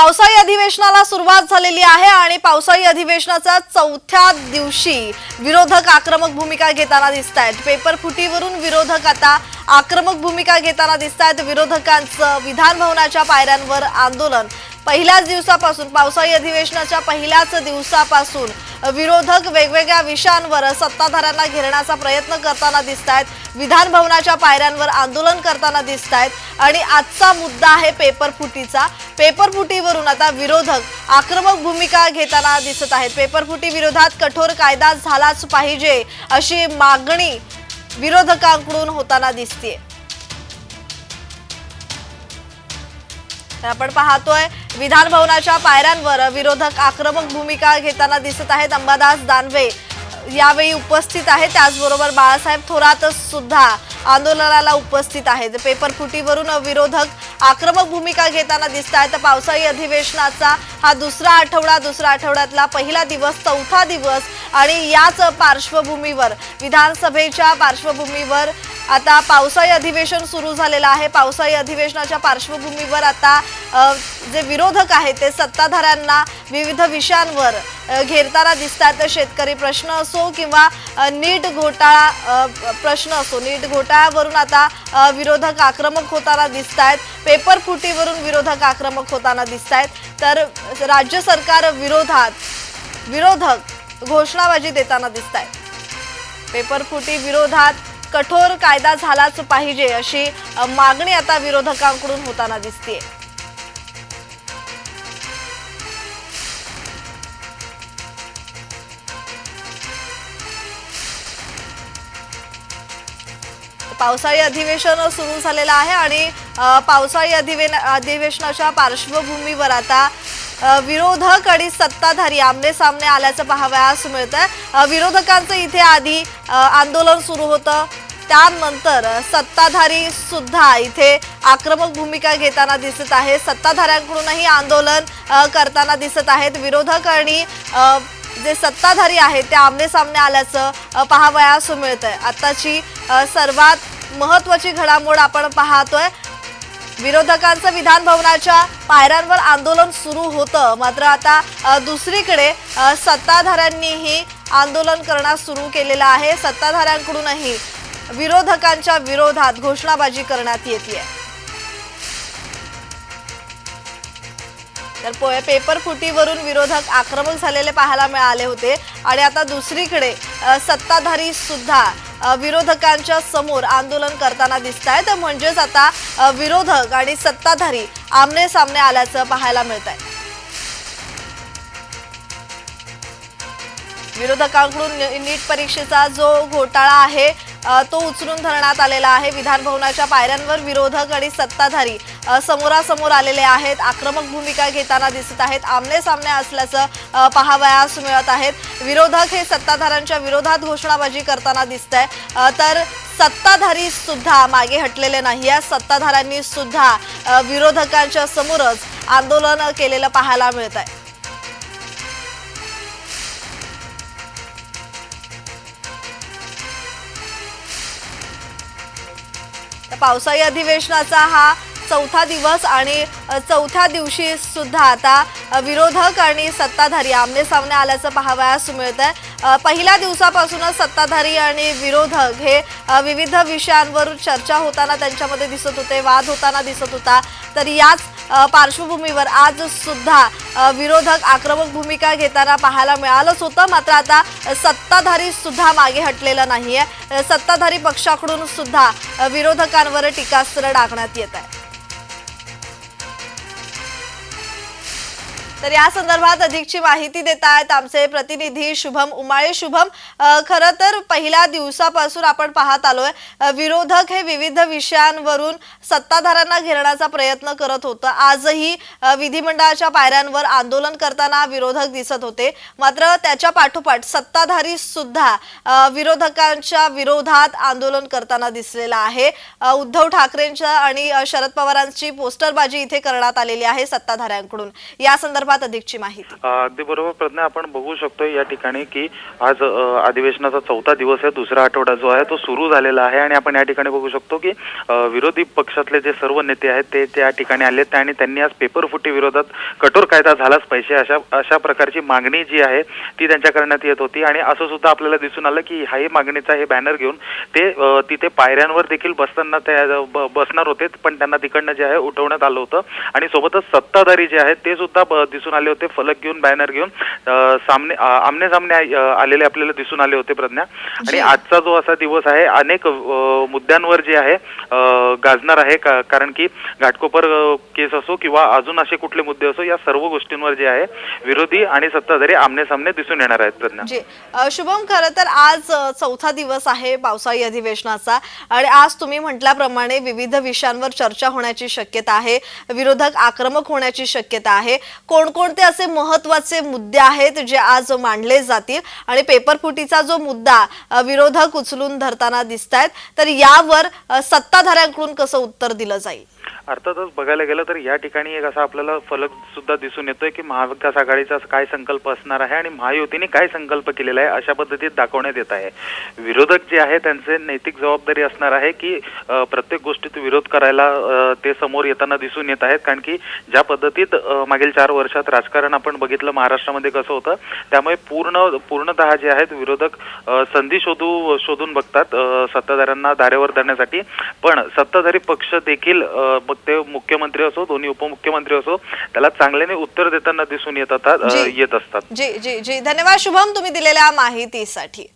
पावसाळी अधिवेशनाला सुरुवात झालेली आहे आणि पावसाळी अधिवेशनाच्या चौथ्या दिवशी विरोधक आक्रमक भूमिका घेताना दिसत आहेत पेपर फुटीवरून विरोधक आता आक्रमक भूमिका घेताना दिसत आहेत विरोधकांचं विधानभवनाच्या पायऱ्यांवर आंदोलन. पहिल्याच दिवसापासून पावसाळी अधिवेशनाच्या पहिल्याच दिवसापासून विरोधक वेगवेगळ्या विषयांवर सत्ताधाऱ्यांना घेरण्याचा प्रयत्न करताना दिसत आहेत विधान भवनाच्या पायऱ्यांवर आंदोलन करताना दिसत आहेत आणि आजचा मुद्दा आहे पेपर फुटीचा. पेपर फुटीवरून आता विरोधक आक्रमक भूमिका घेताना दिसत आहेत. पेपर फुटी विरोधात कठोर कायदा झालाच पाहिजे अशी मागणी विरोधकांकडून होताना दिसते तर आपण पाहतोय. विधान भवनाच्या पायऱ्यांवर विरोधक आक्रमक भूमिका घेताना दिसत आहेत. अंबादास दानवे यावेळी उपस्थित आहेत. त्याचबरोबर बाळासाहेब थोरात सुद्धा आंदोलनाला उपस्थित आहेत. पेपर फुटीवरून विरोधक आक्रमक भूमिका घेताना दिसत आहेत. पावसाळी अधिवेशनाचा हा दुसरा आठवडा दुसऱ्या आठवड्यातला पहिला दिवस चौथा दिवस आणि याच पार्श्वभूमीवर विधानसभेच्या पार्श्वभूमीवर आता पावसाळी अधिवेशन सुरू झालेलं आहे. पावसाळी अधिवेशनाच्या पार्श्वभूमीवर आता जे विरोधक आहेत ते सत्ताधाऱ्यांना विविध विषयांवर घेरताना दिसतात शेतकरी प्रश्न असो किंवा नीट घोटाळा प्रश्न असो नीट घोटाळ्यावरून आता विरोधक आक्रमक होताना दिसत आहेत पेपर फुटीवरून विरोधक आक्रमक होताना दिसत आहेत तर राज्य सरकार विरोधात विरोधक घोषणाबाजी देताना दिसत आहेत पेपर फुटी विरोधात कठोर कायदा झालाच पाहिजे अशी मागणी आता विरोधकांकडून होताना दिसते पावसाळी अधिवेशन सुरू झालेलं आहे आणि पावसाळी अधिवे अधिवेशनाच्या पार्श्वभूमीवर आता विरोधक आणि सत्ताधारी आमने सामने आल्याचं पाहावयास मिळतंय. विरोधकांचं इथे आधी आंदोलन सुरू होतं. त्यानंतर सत्ताधारी सुद्धा इथे आक्रमक भूमिका घेताना दिसत आहे सत्ताधाऱ्यांकडूनही आंदोलन करताना दिसत आहेत. विरोधक आणि जे सत्ताधारी आहेत ते आमने सामने आल्याचं पाहावयास मिळतंय. आहे आत्ताची सर्वात महत्वाची घडामोड आपण पाहतोय. विरोधकांचं विधान भवनाच्या पायऱ्यांवर आंदोलन सुरू होतं. मात्र आता दुसरीकडे सत्ताधाऱ्यांनीही आंदोलन करण्यास सुरू केलेलं आहे. सत्ताधाऱ्यांकडूनही विरोधकांच्या विरोधात घोषणाबाजी करण्यात येते तर पेपर फुटीवरून विरोधक आक्रमक झालेले पाहायला मिळाले होते. आणि आता दुसरीकडे सत्ताधारी सुद्धा विरोधकांच्या समोर आंदोलन करताना दिसत आहेत म्हणजेच आता विरोधक आणि सत्ताधारी आमने सामने आल्याचं पाहायला मिळत आहे विरोधकांकडून नीट परीक्षेचा जो घोटाळा आहे तो उचलून धरण्यात आलेला आहे. विधानभवनाच्या पायऱ्यांवर विरोधक आणि सत्ताधारी समोरासमोर आलेले आहेत. आक्रमक भूमिका घेताना दिसत आहेत. आमने सामने असल्याचं पाहावयास मिळत आहेत. विरोधक हे सत्ताधाऱ्यांच्या विरोधात घोषणाबाजी करताना दिसत आहे तर सत्ताधारी सुद्धा मागे हटलेले नाही या सत्ताधाऱ्यांनी सुद्धा विरोधकांच्या समोरच आंदोलन केलेलं पाहायला मिळत आहे पावसाळी अधिवेशनाचा हा चौथा दिवस आणि चौथ्या दिवशी सुद्धा आता विरोधक आणि सत्ताधारी आमने सामने आल्याचं पाहावयास मिळत आहे पहिल्या दिवसापासूनच सत्ताधारी आणि विरोधक हे विविध विषयांवर चर्चा होताना त्यांच्यामध्ये दिसत होते वाद होताना दिसत होता. तर याच पार्श्वभूमीवर आज सुद्धा विरोधक आक्रमक भूमिका घेताना पाहायला मिळालंच होतं. मात्र आता सत्ताधारी सुद्धा मागे हटलेलं नाहीये. सत्ताधारी पक्षाकडून सुद्धा विरोधकांवर टीकास्त्र टाकण्यात येत आहे. तर या संदर्भात अधिकची माहिती देत आहेत आमचे प्रतिनिधी शुभम उमाळे. शुभम खरं तर पहिल्या दिवसापासून आपण पाहत आलोय विरोधक हे विविध विषयांवरून सत्ताधाऱ्यांना घेरण्याचा प्रयत्न करत होतं. आजही विधिमंडळाच्या पायऱ्यांवर आंदोलन करताना विरोधक दिसत होते. मात्र त्याच्या पाठोपाठ सत्ताधारी सुद्धा विरोधकांच्या विरोधात आंदोलन करताना दिसलेला आहे. उद्धव ठाकरेंच्या आणि शरद पवारांची पोस्टरबाजी इथे करण्यात आलेली आहे सत्ताधाऱ्यांकडून. या संदर्भात संदर्भात अधिकची माहिती. अगदी बरोबर प्रज्ञा आपण बघू शकतो या ठिकाणी की आज अधिवेशनाचा चौथा दिवस आहे दुसरा आठवडा जो आहे तो सुरू झालेला आहे आणि आपण या ठिकाणी बघू शकतो की विरोधी पक्षातले जे सर्व नेते आहेत ते त्या ठिकाणी आले आणि त्यांनी आज पेपर फुटी विरोधात कठोर कायदा झालाच पाहिजे अशा अशा प्रकारची मागणी जी आहे ती त्यांच्या करण्यात येत होती आणि असं सुद्धा आपल्याला दिसून आलं की हाही मागणीचा हे बॅनर घेऊन ते तिथे पायऱ्यांवर देखील बसताना त्या ब- बसणार होते पण त्यांना तिकडनं जे आहे उठवण्यात आलं होतं आणि सोबतच सत्ताधारी जे आहेत ते सुद्धा दिसून आले होते फलक घेऊन बॅनर घेऊन. सामने आमने सामने आलेले आपल्याला दिसून आले होते प्रज्ञा. आणि. आजचा जो असा दिवस आहे अनेक मुद्द्यांवर जे आहे गाजणार आहे. कारण की घाटकोपर केस असो किंवा अजून असे कुठले मुद्दे असो या सर्व गोष्टींवर जे आहे विरोधी आणि सत्ताधारी आमने सामने दिसून येणार आहेत प्रज्ञा. शुभम खरं तर आज चौथा दिवस आहे पावसाळी अधिवेशनाचा. आणि आज तुम्ही म्हटल्याप्रमाणे विविध विषयांवर चर्चा होण्याची शक्यता आहे. विरोधक आक्रमक होण्याची शक्यता आहे. कोणकोणते असे महत्त्वाचे मुद्दे आहेत जे आज मांडले जातील? आणि पेपरफुटीचा जो मुद्दा विरोधक उचलून धरताना दिसत आहेत तर यावर सत्ताधाऱ्यांकडून कसं उत्तर दिलं जाईल? अर्थातच बघायला गेलं तर या ठिकाणी एक असा आपल्याला फलक सुद्धा दिसून येतोय की महाविकास आघाडीचा काय संकल्प असणार आहे आणि महायुतीने काय संकल्प केलेला आहे अशा पद्धतीत दाखवण्यात येत आहे. विरोधक जे आहे त्यांचे नैतिक जबाबदारी असणार आहे की प्रत्येक गोष्टीत विरोध करायला ते समोर येताना दिसून येत आहेत. कारण की ज्या पद्धतीत मागील चार वर्षात राजकारण आपण बघितलं महाराष्ट्रामध्ये कसं होतं त्यामुळे पूर्ण पूर्णतः जे आहेत विरोधक संधी शोधू शोधून बघतात सत्ताधाऱ्यांना धारेवर धरण्यासाठी. पण सत्ताधारी पक्ष देखील मग ते मुख्यमंत्री असो दोन्ही उपमुख्यमंत्री असो त्याला चांगल्याने उत्तर देताना दिसून. येत असतात. जी जी जी. धन्यवाद. शुभम तुम्ही दिलेल्या माहितीसाठी.